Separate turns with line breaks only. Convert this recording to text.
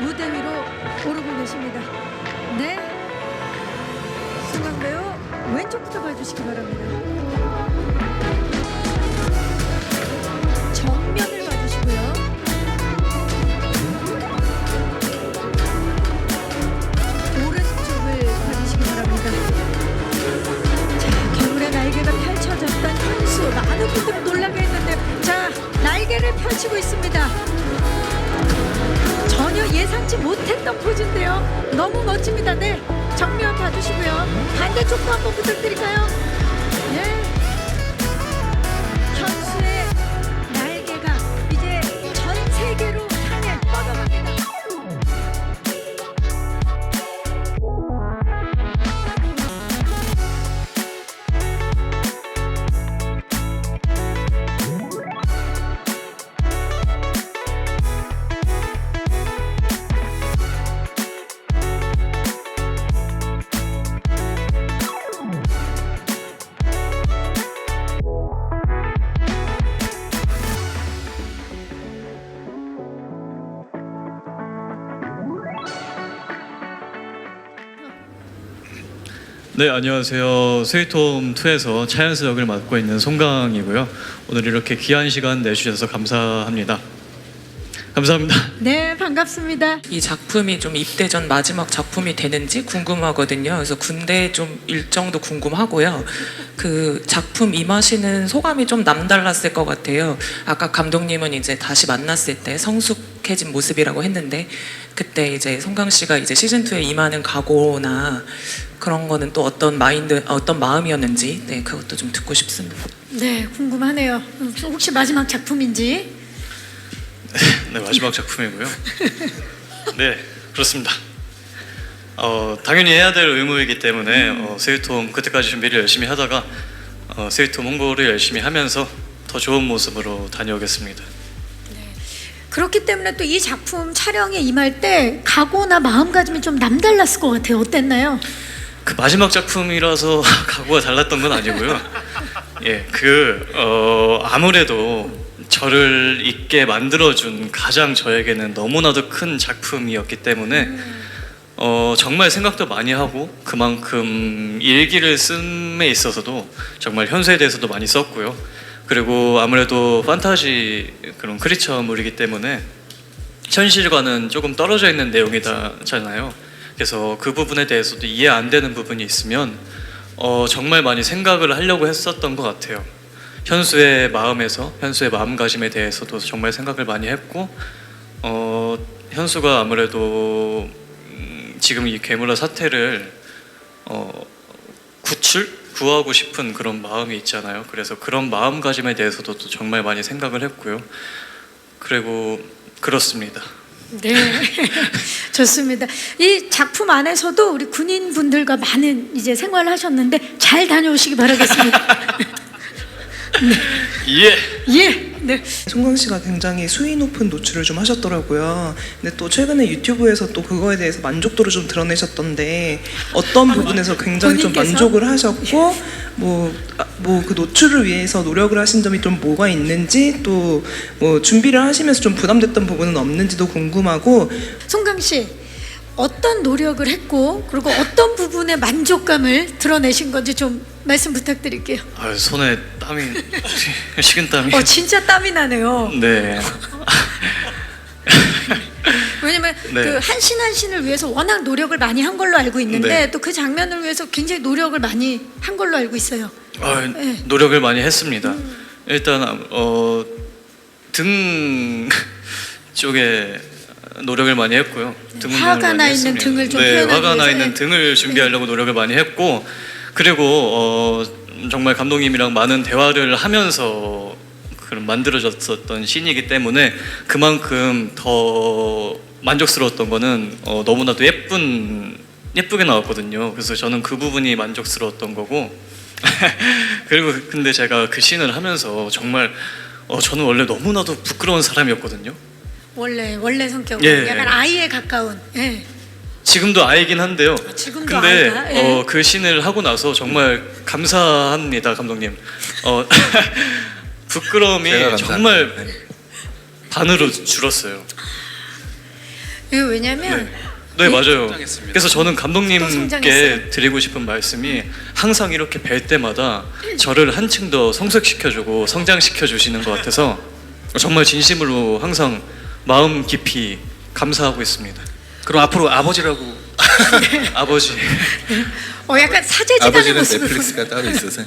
무대 위로 오르고 계십니다. 네. 승강 배우 왼쪽부터 봐주시기 바랍니다. 예상치 못했던 포즈인데요. 너무 멋집니다. 네, 정면 봐주시고요. 반대쪽도 한번 부탁드릴까요? 네.
네 안녕하세요 스위트홈 2에서 차연스 역을 맡고 있는 송강이고요 오늘 이렇게 귀한 시간 내주셔서 감사합니다 감사합니다
네, 반갑습니다.
이 작품이 좀 입대 전 마지막 작품이 되는지 궁금하거든요. 그래서 군대 좀 일정도 궁금하고요. 그 작품 임하시는 소감이 좀 남달랐을 것 같아요. 아까 감독님은 이제 다시 만났을 때 성숙해진 모습이라고 했는데 그때 이제 송강 씨가 이제 시즌 2에 임하는 각오나 그런 거는 또 어떤 마인드, 어떤 마음이었는지 네 그것도 좀 듣고 싶습니다.
네, 궁금하네요. 음, 혹시 마지막 작품인지?
네 마지막 작품이고요 네 그렇습니다 어, 당연히 해야 될 의무이기 때문에 어, 스위트홈 그때까지 준비를 열심히 하다가 어, 스위트홈 홍보를 열심히 하면서 더 좋은 모습으로 다녀오겠습니다
그렇기 때문에 또 이 작품 촬영에 임할 때 각오나 마음가짐이 좀 남달랐을 것 같아요. 어땠나요?
그 마지막 작품이라서 각오가 달랐던 건 아니고요. 예, 그 어, 아무래도 저를 있게 만들어준 가장 저에게는 너무나도 큰 작품이었기 때문에 어, 정말 생각도 많이 하고 그만큼 일기를 쓴에 있어서도 정말 현수에 대해서도 많이 썼고요. 그리고 아무래도 판타지 그런 크리처물이기 때문에 현실과는 조금 떨어져 있는 내용이다잖아요. 그래서 그 부분에 대해서도 이해 안 되는 부분이 있으면 어, 정말 많이 생각을 하려고 했었던 것 같아요. 현수의 마음에서 현수의 마음가짐에 대해서도 정말 생각을 많이 했고 어, 현수가 아무래도 음, 지금 이 괴물화 사태를 어, 구출 구하고 싶은 그런 마음이 있잖아요. 그래서 그런 마음가짐에 대해서도 또 정말 많이 생각을 했고요. 그리고 그렇습니다.
네, 좋습니다. 이 작품 안에서도 우리 군인분들과 많은 이제 생활을 하셨는데 잘 다녀오시기 바라겠습니다.
예.
예, 네.
송강 씨가 굉장히 수위 높은 노출을 좀 하셨더라고요. 근데 또 최근에 유튜브에서 또 그거에 대해서 만족도를 좀 드러내셨던데 어떤 부분에서 굉장히 좀
본인께서?
만족을 하셨고 뭐 뭐 그 노출을 위해서 노력을 하신 점이 좀 뭐가 있는지 또 뭐 준비를 하시면서 좀 부담됐던 부분은 없는지도 궁금하고
송강 씨 어떤 노력을 했고 그리고 어떤 부분에 만족감을 드러내신 건지 좀 말씀 부탁드릴게요.
아, 손에 땀이 식은 땀이.
어 진짜 땀이 나네요.
네.
왜냐면
네.
그 한 신 한 신을 위해서 워낙 노력을 많이 한 걸로 알고 있는데
네.
또 그 장면을 위해서 굉장히 노력을 많이 한 걸로 알고 있어요.
아,
네.
노력을 많이 했습니다. 일단 어, 등 쪽에 노력을 많이 했고요. 등
네, 화가
많이
나 있는. 등을 좀
네,
표현하기
화가 나
위해서.
있는
네.
등을 준비하려고 노력을 많이 했고 그리고 어, 정말 감독님이랑 많은 대화를 하면서 그런 만들어졌었던 씬이기 때문에 그만큼 더 만족스러웠던 거는 어, 너무나도 예쁜 예쁘게 나왔거든요. 그래서 저는 그 부분이 만족스러웠던 거고 그리고 근데 제가 그 씬을 하면서 정말 어, 저는 원래 너무나도 부끄러운 사람이었거든요.
원래 원래 성격은
예.
약간 아이에 가까운. 예.
지금도 아이긴 한데요.
아, 지금도
근데?
예.
어, 그 씬을 하고 나서 정말 감사합니다, 감독님. 어, 부끄러움이
제가 감사합니다.
정말
네.
반으로 줄었어요.
이거 왜냐면
네. 네 맞아요.
성장했습니다.
그래서 저는
또
감독님께
성장했어요.
드리고 싶은 말씀이 항상 이렇게 뵐 때마다 저를 한층 더 성숙시켜주고 성장시켜 주시는 것 같아서 정말 진심으로 항상 마음 깊이 감사하고 있습니다.
그럼 앞으로 아버지라고
아버지.
어 약간 사제지간의
아버지는
모습을
넷플릭스가 따로 있어서